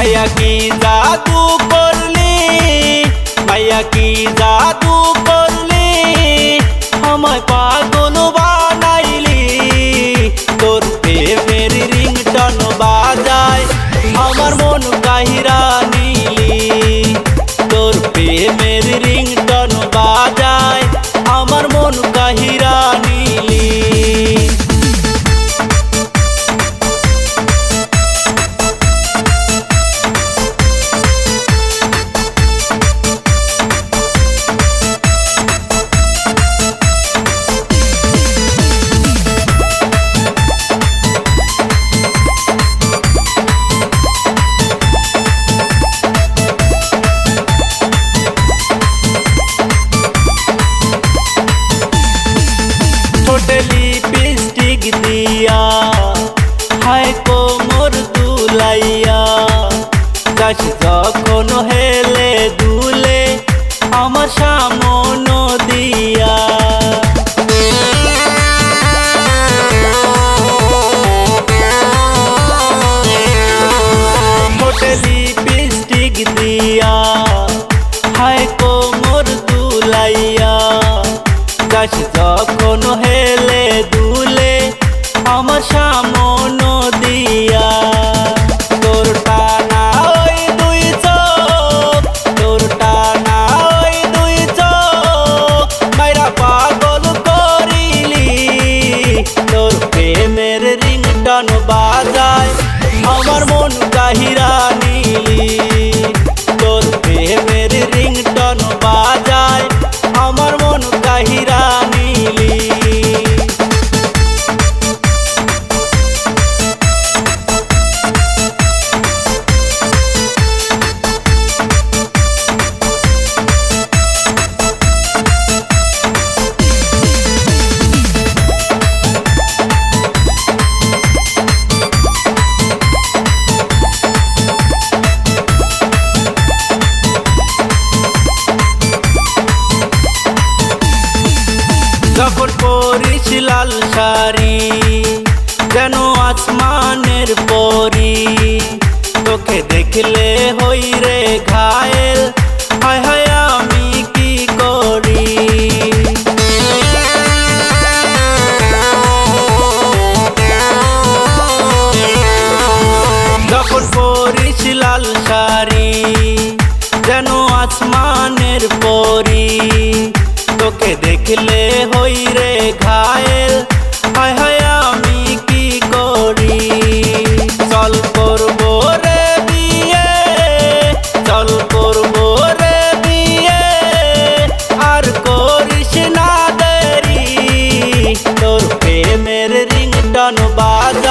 माया की जादू कोरली माया की जादू कोरली. значит দেখলে হই রে ঘায়েল, হায় হায় আমি কি করি? যখন পরিস লাল শাড়ি, যেন আসমানের পরি, তোকে দেখলে ਮੇਰੇ ਰਿੰਗਟੋਨ ਬਾਜ਼ਾ